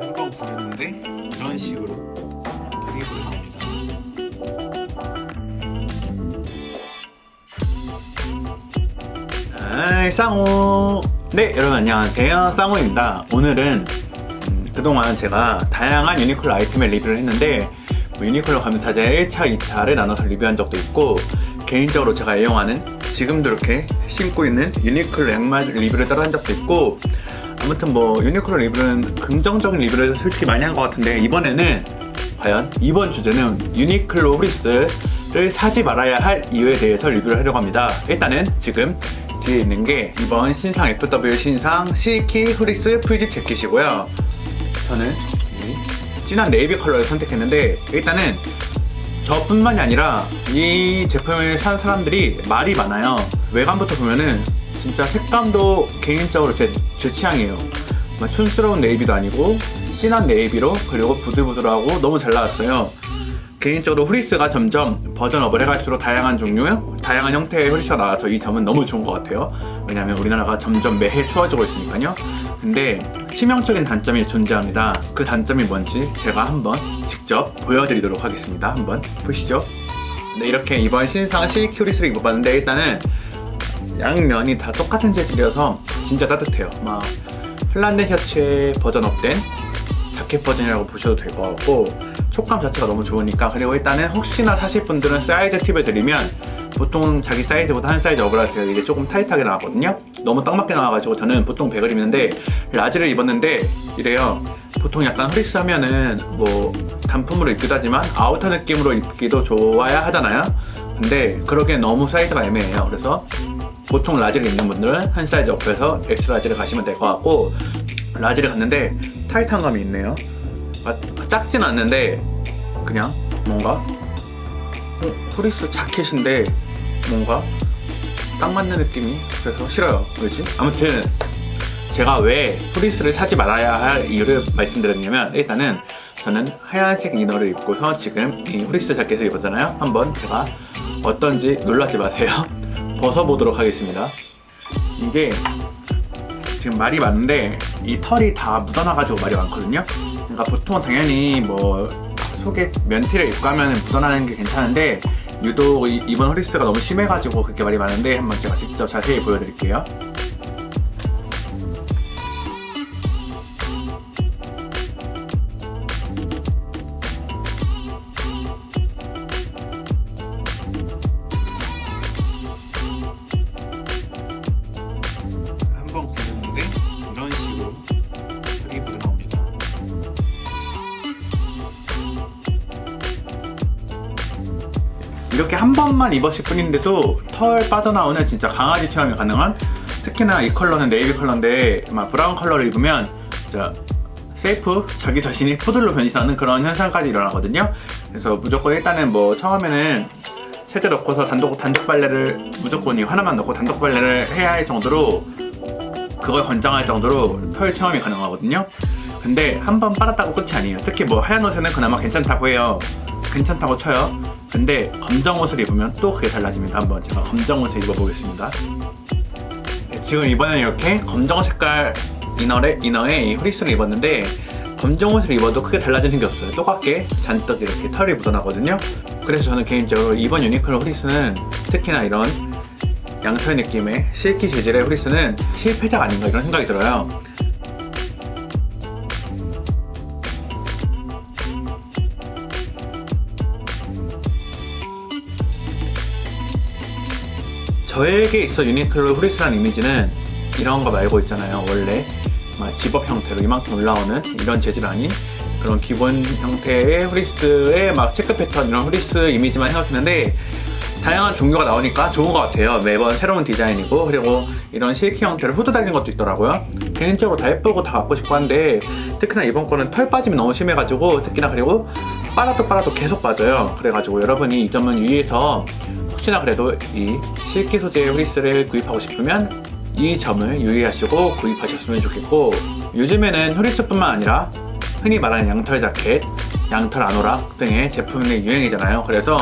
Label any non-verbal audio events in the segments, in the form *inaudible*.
한번 보였는데 이런 식으로 드리블이 나옵니다. 아, 쌍호. 네, 여러분 안녕하세요. 쌍호입니다. 오늘은 음, 그동안 제가 다양한 유니클로 아이템을 리뷰를 했는데 뭐 유니클로 감사제 1차, 2차를 나눠서 리뷰한 적도 있고 개인적으로 제가 애용하는 지금도 이렇게 신고 있는 유니클로 양말 리뷰를 따로 한 적도 있고 아무튼 뭐 유니클로 리뷰는 긍정적인 리뷰를 솔직히 많이 한 것 같은데 이번에는 과연 이번 주제는 유니클로 후리스를 사지 말아야 할 이유에 대해서 리뷰를 하려고 합니다. 일단은 지금 뒤에 있는 게 이번 신상 FW 신상 실키 후리스 풀집 재킷이고요. 저는 이 진한 네이비 컬러를 선택했는데 일단은 저뿐만이 아니라 이 제품을 산 사람들이 말이 많아요. 외관부터 보면은 진짜 색감도 개인적으로 제, 제 취향이에요. 막 촌스러운 네이비도 아니고 진한 네이비로 그리고 부들부들하고 너무 잘 나왔어요. 개인적으로 후리스가 점점 버전업을 해갈수록 다양한 종류, 다양한 형태의 후리스가 나와서 이 점은 너무 좋은 것 같아요. 왜냐하면 우리나라가 점점 매해 추워지고 있으니까요. 근데 치명적인 단점이 존재합니다. 그 단점이 뭔지 제가 한번 직접 보여드리도록 하겠습니다. 한번 보시죠. 네, 이렇게 이번 신상 실키 후리스를 입어봤는데 일단은 양면이 다 똑같은 재질이어서 진짜 따뜻해요. 막 플란데 셔츠의 버전 업된 자켓 버전이라고 보셔도 될 것 같고 촉감 자체가 너무 좋으니까 그리고 일단은 혹시나 사실 분들은 사이즈 팁을 드리면 보통 자기 사이즈보다 한 사이즈 하세요. 이게 조금 타이트하게 나왔거든요. 너무 딱 맞게 나와가지고 저는 보통 100을 입는데 라지를 입었는데 이래요. 보통 약간 후리스 하면은 뭐 단품으로 입기도 하지만 아우터 느낌으로 입기도 좋아야 하잖아요. 근데 그러기엔 너무 사이즈가 애매해요. 그래서 보통 라지를 입는 분들은 한 사이즈 업해서 엑스 라지를 가시면 될 것 같고 라지를 갔는데 타이트한 감이 있네요. 아, 작진 않는데 그냥 뭔가 어, 후리스 자켓인데 뭔가 딱 맞는 느낌이 그래서 싫어요. 왜지? 아무튼 제가 왜 후리스를 사지 말아야 할 이유를 말씀드렸냐면 일단은 저는 하얀색 이너를 입고서 지금 이 후리스 자켓을 입었잖아요. 한번 제가 어떤지 놀라지 마세요. *laughs* 벗어보도록 하겠습니다. 이게 지금 말이 많은데 이 털이 다 묻어나가지고 말이 많거든요. 그러니까 보통 당연히 뭐 속에 면티를 입고 하면 묻어나는 게 괜찮은데 유독 이- 이번 허리스가 너무 심해가지고 그렇게 말이 많은데 한번 제가 직접 자세히 보여드릴게요. 이렇게 한 번만 입었을 뿐인데도 털 빠져나오는 진짜 강아지 체험이 가능한 특히나 이 컬러는 네이비 컬러인데 막 브라운 컬러를 입으면 진짜 세이프 자기 자신이 포들로 변신하는 그런 현상까지 일어나거든요. 그래서 무조건 일단은 뭐 처음에는 세제 넣고서 단독 단독 빨래를 무조건 이 하나만 넣고 단독 빨래를 해야 할 정도로 그걸 권장할 정도로 털 체험이 가능하거든요. 근데 한 번 빨았다고 끝이 아니에요. 특히 뭐 하얀 옷에는 그나마 괜찮다고 해요. 괜찮다고 쳐요. 근데 검정 옷을 입으면 또 그게 달라집니다. 한번 제가 검정 옷을 입어보겠습니다. 네, 지금 이번엔 이렇게 검정 색깔 이너에, 이너에 이 후리스를 입었는데 검정 옷을 입어도 크게 달라지는 게 없어요. 똑같게 잔뜩 이렇게 털이 묻어나거든요. 그래서 저는 개인적으로 이번 유니클로 후리스는 특히나 이런 양털 느낌의 실키 재질의 후리스는 실패작 아닌가 이런 생각이 들어요. 저에게 있어 유니클로 후리스라는 이미지는 이런 거 말고 있잖아요. 원래 막 집업 형태로 이만큼 올라오는 이런 재질 아닌 그런 기본 형태의 후리스의 막 체크 패턴 이런 후리스 이미지만 생각했는데 다양한 종류가 나오니까 좋은 것 같아요. 매번 새로운 디자인이고 그리고 이런 실키 형태를 후드 달린 것도 있더라고요. 개인적으로 다 예쁘고 다 갖고 싶고 한데 특히나 이번 거는 털 빠짐이 너무 심해가지고 특히나 그리고 빨아도 빨아도 계속 빠져요. 그래가지고 여러분이 이 점은 유의해서 혹시나 그래도 이 실키 소재의 후리스를 구입하고 싶으면 이 점을 유의하시고 구입하셨으면 좋겠고 요즘에는 후리스뿐만 아니라 흔히 말하는 양털 자켓, 양털 아노락 등의 제품이 유행이잖아요. 그래서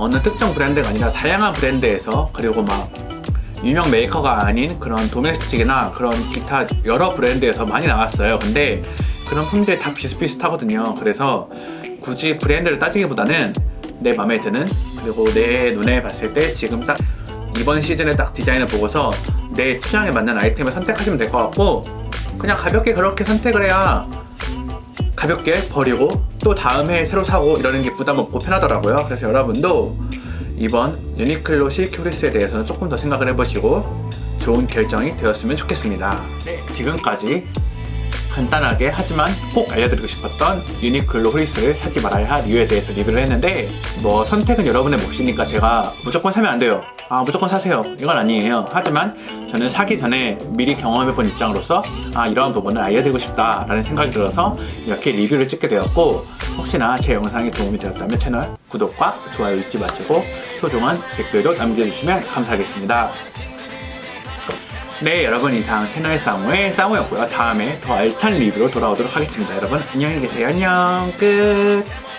어느 특정 브랜드가 아니라 다양한 브랜드에서 그리고 막 유명 메이커가 아닌 그런 도메스틱이나 그런 기타 여러 브랜드에서 많이 나왔어요. 근데 그런 품들이 다 비슷비슷하거든요. 그래서 굳이 브랜드를 따지기보다는 내 마음에 드는 그리고 내 눈에 봤을 때 지금 딱 이번 시즌에 딱 디자인을 보고서 내 취향에 맞는 아이템을 선택하시면 될 것 같고 그냥 가볍게 그렇게 선택을 해야 가볍게 버리고 또 다음 해에 새로 사고 이러는 게 부담 없고 편하더라고요. 그래서 여러분도 이번 유니클로 실큐리스에 대해서는 조금 더 생각을 해보시고 좋은 결정이 되었으면 좋겠습니다. 네, 지금까지 간단하게 하지만 꼭 알려드리고 싶었던 유니클로 후리스를 사지 말아야 할 이유에 대해서 리뷰를 했는데 뭐 선택은 여러분의 몫이니까 제가 무조건 사면 안 돼요. 아 무조건 사세요. 이건 아니에요. 하지만 저는 사기 전에 미리 경험해본 입장으로서 아 이러한 부분을 알려드리고 싶다라는 생각이 들어서 이렇게 리뷰를 찍게 되었고 혹시나 제 영상이 도움이 되었다면 채널 구독과 좋아요 잊지 마시고 소중한 댓글도 남겨주시면 감사하겠습니다. 네 여러분 이상 채널 쌍우의 쌍우였고요 다음에 더 알찬 리뷰로 돌아오도록 하겠습니다 여러분 안녕히 계세요 안녕 끝